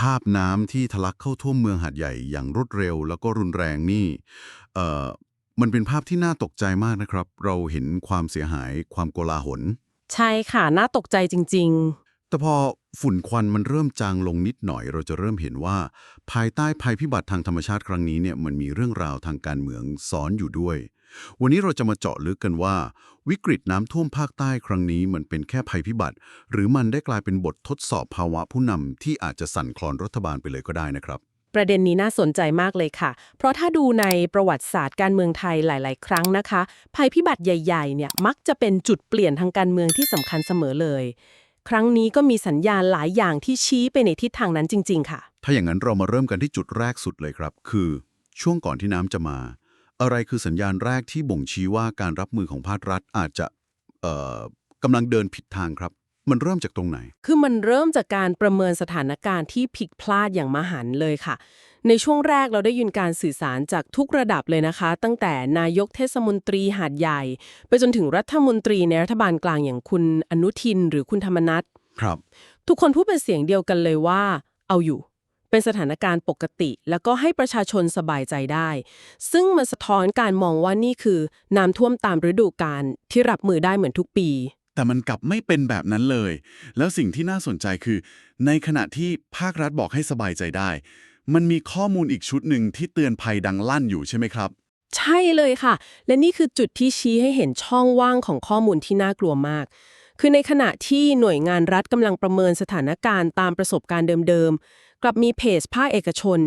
ภาพน้ำที่ทะลักเข้าท่วมเมืองหาดใหญ่อย่างรวดเร็ว แล้วก็รุนแรงนี่เอ่อมันเป็นภาพที่น่าตกใจมากนะครับ เราเห็นความเสียหายความโกลาหล ใช่ค่ะ น่าตกใจจริง แต่พอฝุ่นควันมันเริ่มจางลงนิดหน่อย เราจะเริ่มเห็นว่า ภายใต้ภัยพิบัติทางธรรมชาติครั้งนี้เนี่ยมันมีเรื่องราวทางการเมืองซ้อนอยู่ด้วย วันนี้เราจะมาเจาะลึกกันว่า วิกฤตน้ำท่วมภาคใต้ครั้งนี้มันเป็นแค่ภัยพิบัติ หรือมันได้กลายเป็นบททดสอบภาวะผู้นำที่อาจจะสั่นคลอนรัฐบาลไปเลยก็ได้นะครับๆประเด็นนี้น่าสนใจมากเลยค่ะ เพราะถ้าดูในประวัติศาสตร์การเมืองไทยหลาย ๆ ครั้งนะคะ ภัยพิบัติใหญ่ ๆ เนี่ยมักจะเป็นจุดเปลี่ยนทางการเมืองที่สำคัญเสมอเลย ครั้งนี้ก็มีสัญญาณหลายอย่างที่ชี้ไปในทิศทางนั้นจริง ๆ ค่ะ ถ้าอย่างนั้นเรามาเริ่มกันที่จุดแรกสุดเลยครับ คือ ช่วงก่อนที่น้ำจะมา อะไรคือสัญญาณแรกที่บ่งชี้ว่าการรับมือของภาครัฐอาจจะเอ่อกำลังเดินผิดทางครับ มันเริ่มจากตรงไหน คือมันเริ่มจากการประเมินสถานการณ์ที่ผิดพลาดอย่างมหันต์เลยค่ะ ในช่วงแรกเราได้ยินการสื่อสารจากทุกระดับเลยนะคะ ตั้งแต่นายกเทศมนตรีหาดใหญ่ ไปจนถึงรัฐมนตรีในรัฐบาลกลางอย่างคุณอนุทิน หรือคุณธรรมนัฐครับ ทุกคนพูดเป็นเสียงเดียวกันเลยว่า เอาอยู่ เป็นสถานการณ์ปกติ แล้วก็ให้ประชาชนสบายใจได้ ซึ่งมันสะท้อนการมองว่านี่คือน้ำท่วมตามฤดูกาลที่รับมือได้เหมือนทุกปี แต่มันกลับไม่เป็นแบบนั้นเลย แล้วสิ่งที่น่าสนใจคือ ในขณะที่ภาครัฐบอกให้สบายใจได้ มันมีข้อมูลอีกชุดหนึ่งที่เตือนภัยดังลั่นอยู่ใช่ไหมครับใช่เลยค่ะ และนี่คือจุดที่ชี้ให้เห็นช่องว่างของข้อมูลที่น่ากลัวมาก คือในขณะที่หน่วยงานรัฐกำลังประเมินสถานการณ์ตามประสบการณ์เดิมๆ กลับมีเพจภาคเอกชน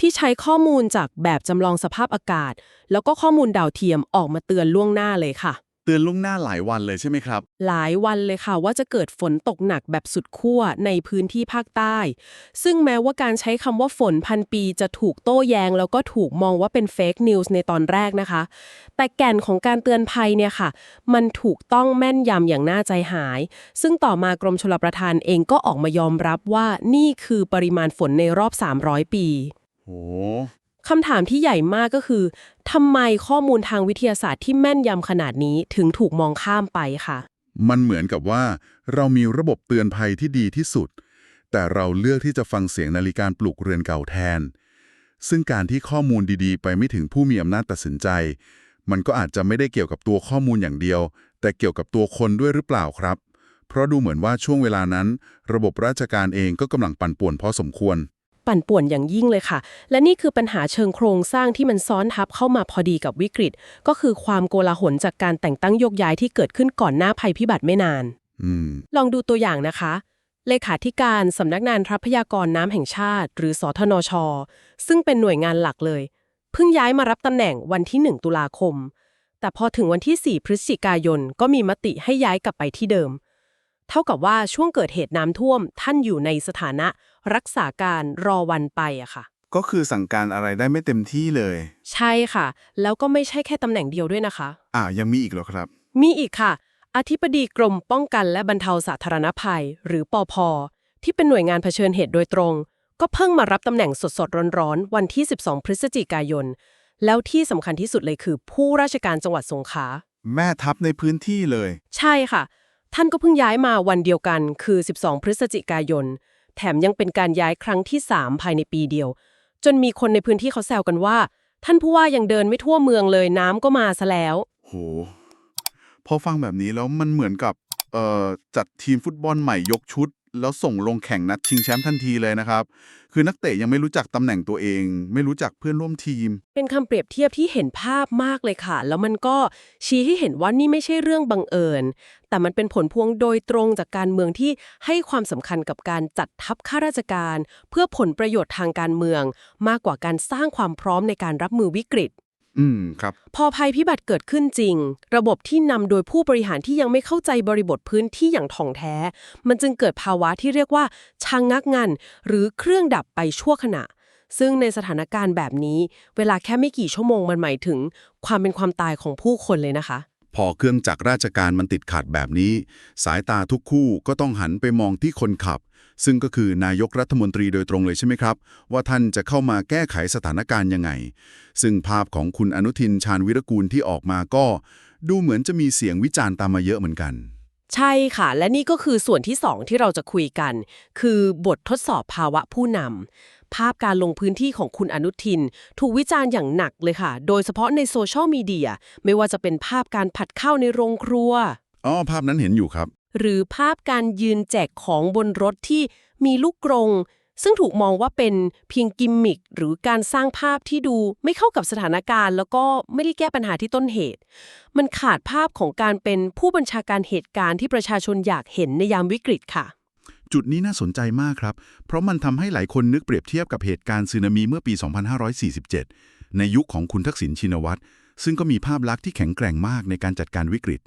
ที่ใช้ข้อมูลจากแบบจำลองสภาพอากาศ แล้วก็ข้อมูลดาวเทียมออกมาเตือนล่วงหน้าเลยค่ะ เตือนล่วงหน้าหลายวันเลยใช่ไหมครับ หลายวันเลยค่ะว่าจะเกิดฝนตกหนักแบบสุดขั้วในพื้นที่ภาคใต้ ซึ่งแม้ว่าการใช้คำว่าฝนพันปีจะถูกโต้แย้งแล้วก็ถูกมองว่าเป็นเฟกนิวส์ในตอนแรกนะคะ แต่แก่นของการเตือนภัยเนี่ยค่ะ มันถูกต้องแม่นยำอย่างน่าใจหาย ซึ่งต่อมากรมชลประทานเองก็ออกมายอมรับว่านี่คือปริมาณฝนในรอบ 300 ปี โห คำถามที่ใหญ่มากก็คือทำไมข้อมูลทางวิทยาศาสตร์ที่แม่นยำขนาดนี้ถึงถูกมองข้ามไปค่ะ มันเหมือนกับว่า เรามีระบบเตือนภัยที่ดีที่สุด แต่เราเลือกที่จะฟังเสียงนาฬิกาปลุกเรือนเก่าแทน ซึ่งการที่ข้อมูลดีๆ ไปไม่ถึงผู้มีอำนาจตัดสินใจ มันก็อาจจะไม่ได้เกี่ยวกับตัวข้อมูลอย่างเดียว แต่เกี่ยวกับตัวคนด้วยหรือเปล่าครับ เพราะดูเหมือนว่าช่วงเวลานั้น ระบบราชการเองก็กำลังปั่นป่วนพอสมควร ปั่นป่วนอย่างยิ่งเลยค่ะ และนี่คือปัญหาเชิงโครงสร้างที่มันซ้อนทับเข้ามาพอดีกับวิกฤต ก็คือความโกลาหลจากการแต่งตั้งโยกย้ายที่เกิดขึ้นก่อนหน้าภัยพิบัติไม่นานอืมลองดูตัวอย่างนะคะ เลขาธิการสำนักงานทรัพยากรน้ำแห่งชาติ หรือสทนช ซึ่งเป็นหน่วยงานหลักเลย เพิ่งย้ายมารับตำแหน่งวันที่ 1 ตุลาคม แต่พอถึงวันที่ 4 พฤศจิกายนก็มีมติให้ย้ายกลับไปที่เดิม เท่ากับว่าช่วงเกิดเหตุน้ำท่วม ท่านอยู่ในสถานะรักษาการรอวันไปอะค่ะ ก็คือสั่งการอะไรได้ไม่เต็มที่เลย ใช่ค่ะ แล้วก็ไม่ใช่แค่ตำแหน่งเดียวด้วยนะคะ อ่ายังมีอีกเหรอครับ มีอีกค่ะ อธิบดีกรมป้องกันและบรรเทาสาธารณภัย หรือปอพที่เป็นหน่วยงานเผชิญเหตุโดยตรง ก็เพิ่งมารับตำแหน่งสดๆร้อนๆวันที่ 12 พฤศจิกายน แล้วที่สำคัญที่สุดเลยคือ ผู้ราชการจังหวัดสงขลาแม่ทัพในพื้นที่เลย ใช่ค่ะ ท่านก็เพิ่งย้ายมาวันเดียวกันคือ 12 พฤศจิกายน แถมยังเป็นการย้ายครั้งที่ 3 ภายในปีเดียว จนมีคนในพื้นที่เขาแซวกันว่า ท่านผู้ว่ายังเดินไม่ทั่วเมืองเลยน้ำก็มาซะแล้ว โห พอฟังแบบนี้แล้วมันเหมือนกับเอ่อจัดทีมฟุตบอลใหม่ยกชุดแล้วส่งลงแข่งนัดชิงแชมป์ทันทีเลยนะครับ คือนักเตะยังไม่รู้จักตำแหน่งตัวเอง ไม่รู้จักเพื่อนร่วมทีม เป็นคำเปรียบเทียบที่เห็นภาพมากเลยค่ะ แล้วมันก็ชี้ให้เห็นว่านี่ไม่ใช่เรื่องบังเอิญ แต่มันเป็นผลพวงโดยตรงจากการเมืองที่ให้ความสำคัญกับการจัดทัพข้าราชการ เพื่อผลประโยชน์ทางการเมือง มากกว่าการสร้างความพร้อมในการรับมือวิกฤต อืมครับ พอภัยพิบัติเกิดขึ้นจริง ระบบที่นำโดยผู้บริหารที่ยังไม่เข้าใจบริบทพื้นที่อย่างถ่องแท้ มันจึงเกิดภาวะที่เรียกว่าชางงักงันหรือเครื่องดับไปชั่วขณะ ซึ่งในสถานการณ์แบบนี้ เวลาแค่ไม่กี่ชั่วโมงมันหมายถึง ความเป็นความตายของผู้คนเลยนะคะ พอเครื่องจักรราชการมันติดขัดแบบนี้ สายตาทุกคู่ก็ต้องหันไปมองที่คนขับ ซึ่งก็คือนายกรัฐมนตรีโดยตรงเลยใช่ไหมครับ ว่าท่านจะเข้ามาแก้ไขสถานการณ์ยังไง ซึ่งภาพของคุณอนุทินชาญวิรกูลที่ออกมาก็ ดูเหมือนจะมีเสียงวิจารณ์ตามมาเยอะเหมือนกัน ใช่ค่ะ และนี่ก็คือส่วนที่2ที่เราจะคุยกัน คือบททดสอบภาวะผู้นำภาพการลงพื้นที่ของคุณอนุทิน ถูกวิจารณ์อย่างหนักเลยค่ะ โดยเฉพาะในโซเชียลมีเดียไม่ว่าจะเป็นภาพการผัดข้าวในโรงครัวอ๋อภาพนั้นเห็นอยู่ครับ หรือภาพการยืนแจกของบนรถที่มีลูกกรง ซึ่งถูกมองว่าเป็นเพียงกิมมิคหรือการสร้างภาพที่ดูไม่เข้ากับสถานการณ์ แล้วก็ไม่ได้แก้ปัญหาที่ต้นเหตุ มันขาดภาพของการเป็นผู้บัญชาการเหตุการณ์ที่ประชาชนอยากเห็นในยามวิกฤตค่ะจุดนี้น่าสนใจมากครับ เพราะมันทำให้หลายคนนึกเปรียบเทียบกับเหตุการณ์สึนามิเมื่อปี 2547 ในยุคของคุณทักษิณชินวัตร ซึ่งก็มีภาพลักษณ์ที่แข็งแกร่งมากในการจัดการวิกฤต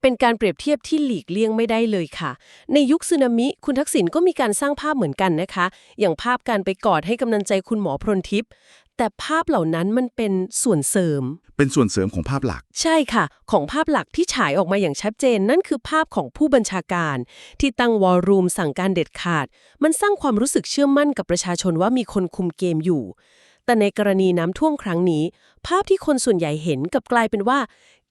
เป็นการเปรียบเทียบที่หลีกเลี่ยงไม่ได้เลยค่ะ ในยุคสึนามิ คุณทักษิณก็มีการสร้างภาพเหมือนกันนะคะ อย่างภาพการไปกอดให้กำลังใจคุณหมอพรทิพย์ แต่ภาพเหล่านั้นมันเป็นส่วนเสริม เป็นส่วนเสริมของภาพหลัก ใช่ค่ะ ของภาพหลักที่ฉายออกมาอย่างชัดเจน นั่นคือภาพของผู้บัญชาการ ที่ตั้งวอลลุ่มสั่งการเด็ดขาด มันสร้างความรู้สึกเชื่อมั่นกับประชาชนว่ามีคนคุมเกมอยู่ แต่ในกรณีน้ำท่วมครั้งนี้ ภาพที่คนส่วนใหญ่เห็นกลับกลายเป็นว่า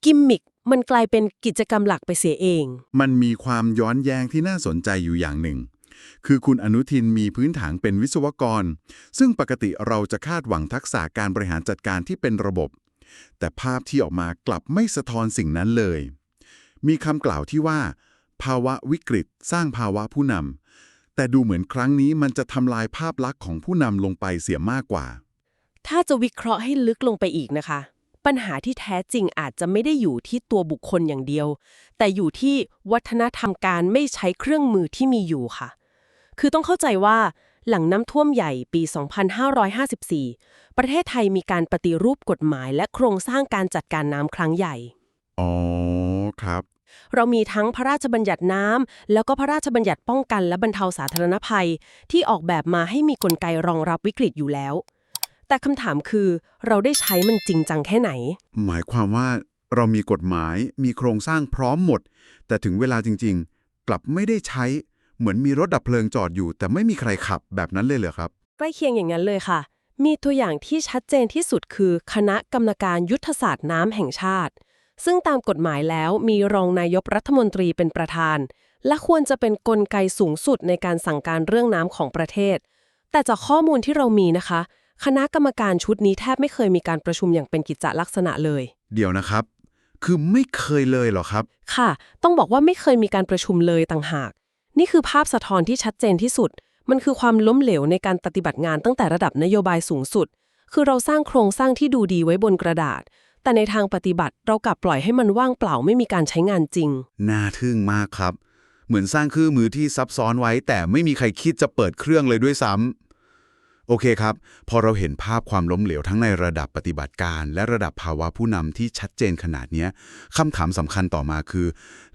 กิมมิค มันกลายเป็นกิจกรรมหลักไปเสียเอง มันมีความย้อนแย้งที่น่าสนใจอยู่อย่างหนึ่ง คือคุณอนุทินมีพื้นฐานเป็นวิศวกร ซึ่งปกติเราจะคาดหวังทักษะการบริหารจัดการที่เป็นระบบ แต่ภาพที่ออกมากลับไม่สะท้อนสิ่งนั้นเลย มีคำกล่าวที่ว่า ภาวะวิกฤต สร้างภาวะผู้นำแต่ดูเหมือนครั้งนี้มันจะทำลายภาพลักษณ์ของผู้นำลงไปเสียมากกว่า ถ้าจะวิเคราะห์ให้ลึกลงไปอีกนะคะ ปัญหาที่แท้จริงอาจจะไม่ได้อยู่ที่ตัวบุคคลอย่างเดียว แต่อยู่ที่วัฒนธรรมการไม่ใช้เครื่องมือที่มีอยู่ค่ะ คือต้องเข้าใจว่าหลังน้ำท่วมใหญ่ปี 2554 ประเทศไทยมีการปฏิรูปกฎหมายและโครงสร้างการจัดการน้ำครั้งใหญ่ อ๋อ ครับ เรามีทั้งพระราชบัญญัติน้ำ แล้วก็พระราชบัญญัติป้องกันและบรรเทาสาธารณภัย ที่ออกแบบมาให้มีกลไกรองรับวิกฤตอยู่แล้ว แต่คำถามคือเราได้ใช้มันจริงจังแค่ไหน หมายความว่าเรามีกฎหมายมีโครงสร้างพร้อมหมด แต่ถึงเวลาจริง ๆ กลับไม่ได้ใช้เหมือนมีรถดับเพลิงจอดอยู่ แต่ไม่มีใครขับแบบนั้นเลยเหรอครับ ใกล้เคียงอย่างนั้นเลยค่ะ มีตัวอย่างที่ชัดเจนที่สุดคือ คณะกรรมการยุทธศาสตร์น้ำแห่งชาติ ซึ่งตามกฎหมายแล้วมีรองนายกรัฐมนตรีเป็นประธาน และควรจะเป็นกลไกสูงสุดในการสั่งการเรื่องน้ำของประเทศ แต่จากข้อมูลที่เรามีนะคะ คณะกรรมการชุดนี้แทบไม่เคยมีการประชุมอย่างเป็นกิจจลักษณะเลย เดี๋ยวนะครับ คือไม่เคยเลยเหรอครับ ค่ะ ต้องบอกว่าไม่เคยมีการประชุมเลยต่างหาก นี่คือภาพสะท้อนที่ชัดเจนที่สุด มันคือความล้มเหลวในการปฏิบัติงานตั้งแต่ระดับนโยบายสูงสุด คือเราสร้างโครงสร้างที่ดูดีไว้บนกระดาษ แต่ในทางปฏิบัติเรากลับปล่อยให้มันว่างเปล่าไม่มีการใช้งานจริง น่าทึ่งมากครับ เหมือนสร้างเครื่องมือที่ซับซ้อนไว้ แต่ไม่มีใครคิดจะเปิดเครื่องเลยด้วยซ้ำ โอเคครับ พอเราเห็นภาพความล้มเหลวทั้งในระดับปฏิบัติการ และระดับภาวะผู้นำที่ชัดเจนขนาดเนี้ยคำถามสำคัญต่อมาคือ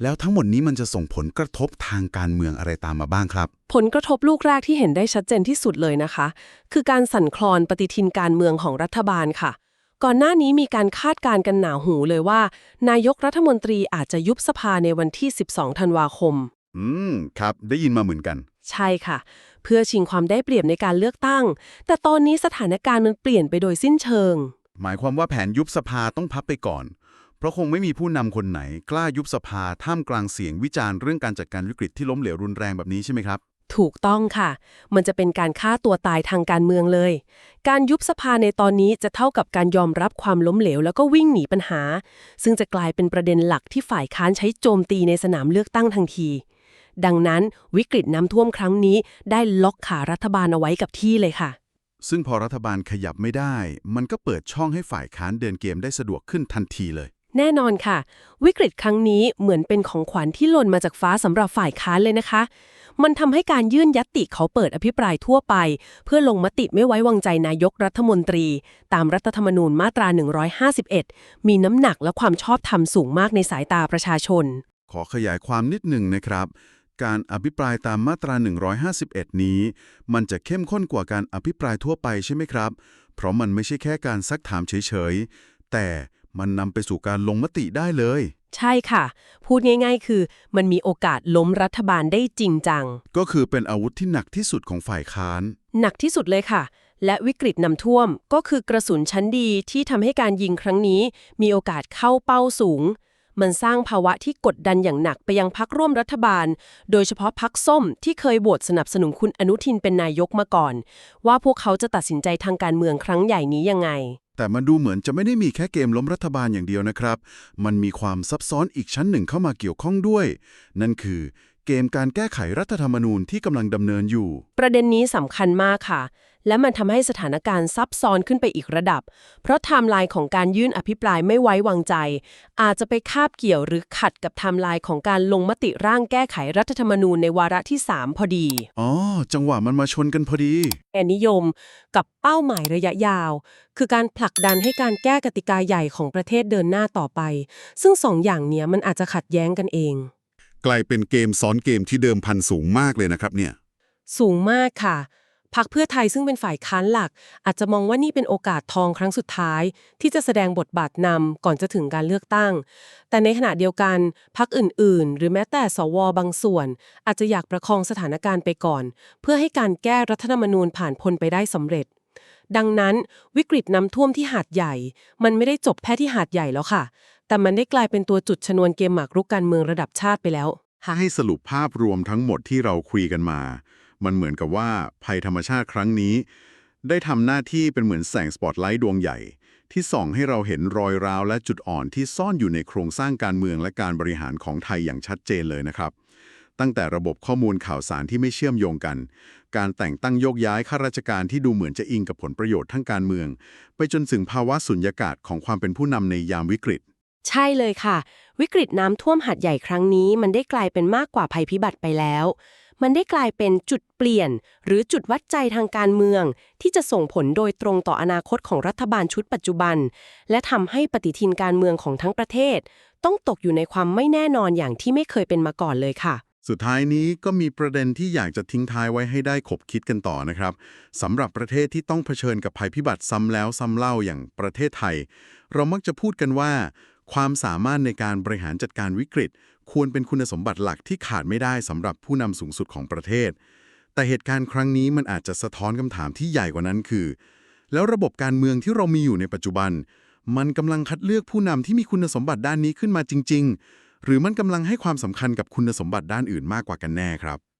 แล้วทั้งหมดนี้มันจะส่งผลกระทบทางการเมืองอะไรตามมาบ้างครับ ผลกระทบลูกแรกที่เห็นได้ชัดเจนที่สุดเลยนะคะ คือการสั่นคลอนปฏิทินการเมืองของรัฐบาลค่ะ ก่อนหน้านี้มีการคาดการณ์กันหนาหูเลยว่า นายกรัฐมนตรีอาจจะยุบสภาในวันที่ 12 ธันวาคม อืม ครับ ได้ยินมาเหมือนกัน ใช่ค่ะ เพื่อชิงความได้เปรียบในการเลือกตั้ง แต่ตอนนี้สถานการณ์มันเปลี่ยนไปโดยสิ้นเชิง หมายความว่าแผนยุบสภาต้องพับไปก่อน เพราะคงไม่มีผู้นำคนไหน กล้ายุบสภาท่ามกลางเสียงวิจารณ์เรื่องการจัดการวิกฤตที่ล้มเหลวรุนแรงแบบนี้ใช่ไหมครับถูกต้องค่ะ มันจะเป็นการฆ่าตัวตายทางการเมืองเลย การยุบสภาในตอนนี้จะเท่ากับการยอมรับความล้มเหลว แล้วก็วิ่งหนีปัญหา ซึ่งจะกลายเป็นประเด็นหลักที่ฝ่ายค้านใช้โจมตีในสนามเลือกตั้งทันที ดังนั้นวิกฤตน้ำท่วมครั้งนี้ได้ล็อกขารัฐบาลเอาไว้กับที่เลยค่ะ ซึ่งพอรัฐบาลขยับไม่ได้ มันก็เปิดช่องให้ฝ่ายค้านเดินเกมได้สะดวกขึ้นทันทีเลย แน่นอนค่ะ วิกฤตครั้งนี้เหมือนเป็นของขวัญที่หล่นมาจากฟ้าสำหรับฝ่ายค้านเลยนะคะ มันทำให้การยื่นยัตติเขาเปิดอภิปรายทั่วไป เพื่อลงมติไม่ไว้วางใจนายกรัฐมนตรี ตามรัฐธรรมนูญมาตรา 151 มีน้ำหนักและความชอบธรรมสูงมากในสายตาประชาชน ขอขยายความนิดหนึ่งนะครับ การอภิปรายตามมาตรา 151 นี้ มันจะเข้มข้นกว่าการอภิปรายทั่วไปใช่ไหมครับ เพราะมันไม่ใช่แค่การซักถามเฉยๆ แต่มันนำไปสู่การลงมติได้เลย ใช่ค่ะ พูดง่าย ๆ คือ มันมีโอกาสล้มรัฐบาลได้จริงจัง ก็คือเป็นอาวุธที่หนักที่สุดของฝ่ายค้าน หนักที่สุดเลยค่ะ และวิกฤตน้ำท่วมก็คือกระสุนชั้นดีที่ทำให้การยิงครั้งนี้ มีโอกาสเข้าเป้าสูง มันสร้างภาวะที่กดดันอย่างหนักไปยังพักร่วมรัฐบาล โดยเฉพาะพักส้มที่เคยโหวตสนับสนุนคุณอนุทินเป็นนายกมาก่อน ว่าพวกเขาจะตัดสินใจทางการเมืองครั้งใหญ่นี้ยังไง แต่มันดูเหมือนจะไม่ได้มีแค่เกมล้มรัฐบาลอย่างเดียวนะครับ มันมีความซับซ้อนอีกชั้นหนึ่งเข้ามาเกี่ยวข้องด้วย นั่นคือ เกมการแก้ไขรัฐธรรมนูญที่กำลังดำเนินอยู่ ประเด็นนี้สำคัญมากค่ะ และมันทำให้สถานการณ์ซับซ้อนขึ้นไปอีกระดับ เพราะไทม์ไลน์ของการยื่นอภิปรายไม่ไว้วางใจ อาจจะไปคาบเกี่ยวหรือขัดกับไทม์ไลน์ของการลงมติร่างแก้ไขรัฐธรรมนูญในวาระที่ 3 พอดี อ๋อ จังหวะมันมาชนกันพอดี แอนนิยมกับเป้าหมายระยะยาว คือการผลักดันให้การแก้กติกาใหญ่ของประเทศเดินหน้าต่อไป ซึ่งสองอย่างเนี้ยมันอาจจะขัดแย้งกันเอง กลายเป็นเกมซ้อนเกมที่เดิมพันสูงมากเลยนะครับเนี่ย สูงมากค่ะ พักเพื่อไทยซึ่งเป็นฝ่ายค้านหลัก อาจจะมองว่านี่เป็นโอกาสทองครั้งสุดท้าย ที่จะแสดงบทบาทนำก่อนจะถึงการเลือกตั้ง แต่ในขณะเดียวกันพักอื่น ๆ หรือแม้แต่สวบางส่วน อาจจะอยากประคองสถานการณ์ไปก่อน เพื่อให้การแก้รัฐธรรมนูญผ่านพ้นไปได้สำเร็จ ดังนั้นวิกฤตน้ำท่วมที่หาดใหญ่ มันไม่ได้จบแค่ที่หาดใหญ่แล้วค่ะ แต่มันได้กลายเป็นตัวจุดชนวนเกมหมากรุกการเมืองระดับชาติไปแล้ว ถ้าให้สรุปภาพรวมทั้งหมดที่เราคุยกันมา มันเหมือนกับว่าภัยธรรมชาติครั้งนี้ ได้ทำหน้าที่เป็นเหมือนแสงสปอตไลท์ดวงใหญ่ ที่ส่องให้เราเห็นรอยร้าวและจุดอ่อนที่ซ่อนอยู่ในโครงสร้างการเมืองและการบริหารของไทยอย่างชัดเจนเลยนะครับ ตั้งแต่ระบบข้อมูลข่าวสารที่ไม่เชื่อมโยงกัน การแต่งตั้งโยกย้ายข้าราชการที่ดูเหมือนจะอิงกับผลประโยชน์ทั้งการเมือง ไปจนถึงภาวะสุญญากาศของความเป็นผู้นำในยามวิกฤตใช่เลยค่ะ วิกฤตน้ำท่วมหัดใหญ่ครั้งนี้ มันได้กลายเป็นมากกว่าภัยพิบัติไปแล้ว มันได้กลายเป็นจุดเปลี่ยน หรือจุดวัดใจทางการเมือง ที่จะส่งผลโดยตรงต่ออนาคตของรัฐบาลชุดปัจจุบัน และทำให้ปฏิทินการเมืองของทั้งประเทศ ต้องตกอยู่ในความไม่แน่นอนอย่างที่ไม่เคยเป็นมาก่อนเลยค่ะ สุดท้ายนี้ก็มีประเด็นที่อยากจะทิ้งท้ายไว้ให้ได้ขบคิดกันต่อนะครับสำหรับประเทศที่ต้องเผชิญกับภัยพิบัติซ้ำแล้วซ้ำเล่าอย่างประเทศไทย เรามักจะพูดกันว่าความสามารถในการบริหารจัดการวิกฤต ควรเป็นคุณสมบัติหลักที่ขาดไม่ได้สำหรับผู้นำสูงสุดของประเทศ แต่เหตุการณ์ครั้งนี้มันอาจจะสะท้อนคำถามที่ใหญ่กว่านั้นคือ แล้วระบบการเมืองที่เรามีอยู่ในปัจจุบัน มันกำลังคัดเลือกผู้นำที่มีคุณสมบัติด้านนี้ขึ้นมาจริง ๆ หรือมันกำลังให้ความสำคัญกับคุณสมบัติด้านอื่นมากกว่ากันแน่ครับ